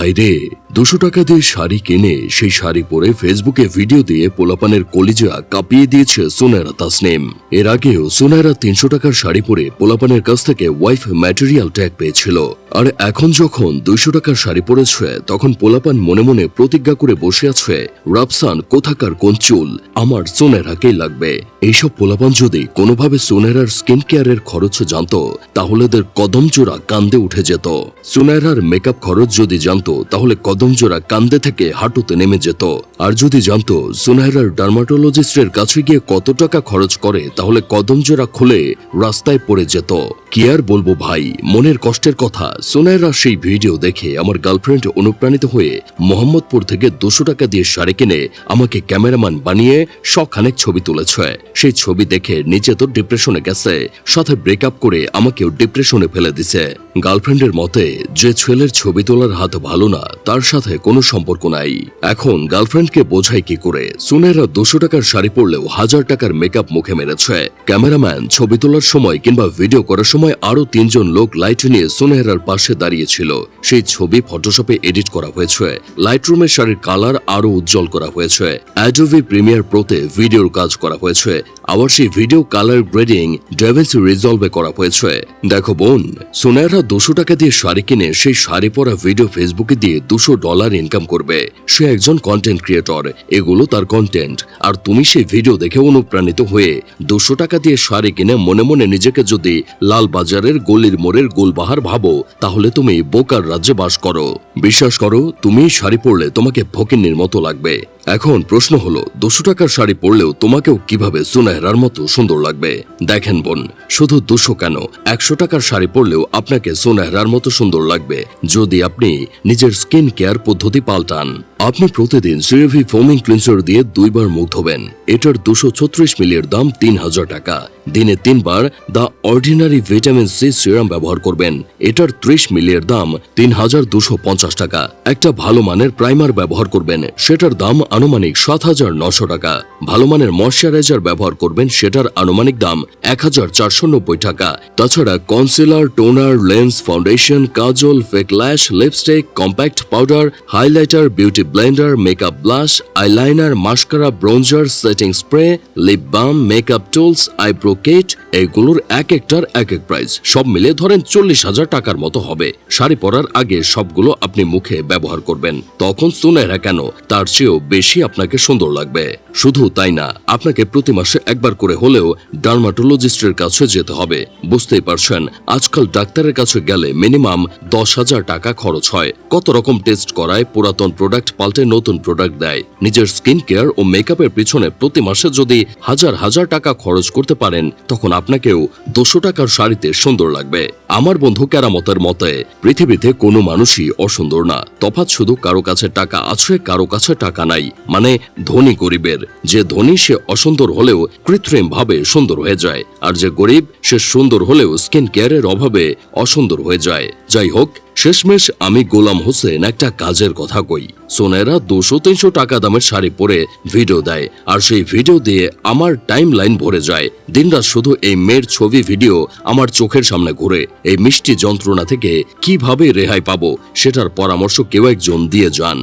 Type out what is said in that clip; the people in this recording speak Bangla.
ভাইরে দুশো টাকা দিয়ে শাড়ি কিনে সেই শাড়ি পরে ফেসবুকে ভিডিও দিয়ে পোলাপানের কলিজা কাঁপিয়ে দিয়েছে সোনারা তাসনিম। এর আগেও সোনারা তিনশো টাকার শাড়ি পরে পোলাপানের কাছ থেকে ওয়াইফ ম্যাটেরিয়াল ট্যাগ পেয়েছিল। আর এখন যখন দুইশো টাকার শাড়ি পরেছে, তখন পোলাপান মনে মনে প্রতিজ্ঞা করে বসে আছে, রাফসান, কোথাকার কোন চুল? আমার সোনেরাকেই লাগবে? এইসব পোলাপান যদি কোনোভাবে সোনেরার স্কিন কেয়ারের খরচ জানতো, তাহলে এদের কদম জোড়া কান্দে উঠে যেত। সোনেরার মেকআপ খরচ যদি জানতো, তাহলে কদম জোড়া কান্দে থেকে হাঁটুতে নেমে যেত। আর যদি জানতো সোনাইরার ডার্মাটোলজিস্টের কাছে গিয়ে কত টাকা খরচ করে, তাহলে কদম জোড়া খুলে রাস্তায় পড়ে যেত। কি আর বলব ভাই, মনের কষ্টের কথা। সোনাইরা সেই ভিডিও দেখে আমার গার্লফ্রেন্ড অনুপ্রাণিত হয়ে মোহাম্মদপুর থেকে দুশো টাকা দিয়ে শাড়ি কিনে আমাকে ক্যামেরাম্যান বানিয়ে শখানেক ছবি তুলেছে। সেই ছবি দেখে নিজে তো ডিপ্রেশনে গেছে, সাথে ব্রেকআপ করে আমাকেও ডিপ্রেশনে ফেলে দিছে। গার্লফ্রেন্ডের মতে, যে ছেলের ছবি তোলার হাত ভালো না, তার সাথে কোনো সম্পর্ক নাই। এখন গার্লফ্রেন্ডকে বোঝাই কি করে? সুনেরা দুশো টাকার শাড়ি পরলেও হাজার টাকার মেকআপ মুখে মেরেছে। ক্যামেরাম্যান ছবি তোলার সময় কিংবা ভিডিও করার সময় আরও তিনজন লোক লাইট নিয়ে সুনেহরার পাশে দাঁড়িয়েছিল সেই ছবি ফটোশপে এডিট করা হয়েছে। লাইট রুমের শাড়ির কালার আরও উজ্জ্বল করা হয়েছে। অ্যাডোভি প্রিমিয়ার প্রোতে ভিডিওর কাজ করা হয়েছে। আবার সেই ভিডিও কালার গ্রেডিং ডেভেন্সি রিজলভে করা হয়েছে। দেখো বোন সোনায়রা দুশো টাকা দিয়ে শাড়ি কিনে সেই শাড়ি পরা ভিডিও ফেসবুকে দিয়ে দুশো ডলার ইনকাম করবে। সে একজন কন্টেন্ট ক্রিয়েটর এগুলো তার কন্টেন্ট আর তুমি সেই ভিডিও দেখে অনুপ্রাণিত হয়ে দুশো টাকা দিয়ে শাড়ি কিনে মনে মনে নিজেকে যদি লাল বাজারের গলির মোড়ের গোলবাহার ভাবো, তাহলে তুমি বোকার রাজ্যে বাস করো। বিশ্বাস করো, তুমি শাড়ি পরলে তোমাকে ফকিন্নির মতো লাগবে। এখন প্রশ্ন হলো, দুশো টাকার শাড়ি পরলেও তোমাকেও কীভাবে সুনেহরার মতো সুন্দর লাগবে? দেখেন বোন, শুধু দুশো কেন? একশো টাকার শাড়ি পরলেও আপনাকে সুনেহরার মতো সুন্দর লাগবে, যদি আপনি নিজের স্কিন কেয়ার পদ্ধতি পাল্টান। আপনি প্রতিদিন সিরেভি ফোমিং ক্লিনসার দিয়ে দুইবার মুখ ধোবেন এটার দুশো ছত্রিশ মিলির দাম তিন হাজার টাকা। দিনে তিনবার The Ordinary vitamin C serum ব্যবহার করবেন। এটার ত্রিশ মিলির দাম তিন হাজার দুশো পঞ্চাশ টাকা। একটা ভালো মানের প্রাইমার ব্যবহার করবেন। সেটার দাম আনুমানিক সাত হাজার নশো টাকা। ভালো মানের ময়শ্চারাইজার ব্যবহার করবেন, সেটার আনুমানিক দাম এক হাজার চারশো নব্বই টাকা। তাছাড়া concealer, toner, lens, foundation, kajal, fake lash, lipstick, compact powder, highlighter, beauty blender makeup blush eyeliner mascara bronzer setting spray lip balm makeup tools eyebrow kit এগুলোর এক একটার এক এক প্রাইস সব মিলে ধরেন চল্লিশ হাজার টাকার মতো হবে। শাড়ি পরার আগে সবগুলো আপনি মুখে ব্যবহার করবেন। তখন সোনেরা কেন? তার চেয়েও বেশি আপনাকে সুন্দর লাগবে। শুধু তাই না, আপনাকে প্রতি মাসে একবার করে হলেও ডার্মাটোলজিস্টের কাছে যেতে হবে। বুঝতেই পারছেন, আজকাল ডাক্তারের কাছে গেলে মিনিমাম দশ হাজার টাকা খরচ হয়। কত রকম টেস্ট করায় পুরাতন প্রোডাক্ট পাল্টে নতুন প্রোডাক্ট দেয়। নিজের স্কিন কেয়ার ও মেকআপের পিছনে প্রতি মাসে যদি হাজার হাজার টাকা খরচ করতে পারেন, তখন আপনাকেও দুশো টাকার শাড়িতে সুন্দর লাগবে। আমার বন্ধু কেরামতের মতে, পৃথিবীতে কোনো মানুষই অসুন্দর না। তফাৎ শুধু কারও কাছে টাকা আছে, কারও কাছে টাকা নাই। মানে ধনী গরিবের। যে ধনী, সে অসুন্দর হলেও কৃত্রিম ভাবে সুন্দর হয়ে যায়। আর যে গরিব, সে সুন্দর হলেও স্কিন কেয়ারের অভাবে অসুন্দর হয়ে যায়। যাই হোক শেষমেশ আমি গোলাম হোসেন একটা কাজের কথা কই। সোনেরা দুশো তিনশো টাকা দামের শাড়ি পরে ভিডিও দেয়, আর সেই ভিডিও দিয়ে আমার টাইম লাইন ভরে যায়। দিনরাত শুধু এই মেয়ের ছবি ভিডিও আমার চোখের সামনে ঘুরে। এই মিষ্টি যন্ত্রণা থেকে কীভাবে রেহাই পাবো, সেটার পরামর্শ কেউ একজন দিয়ে যান।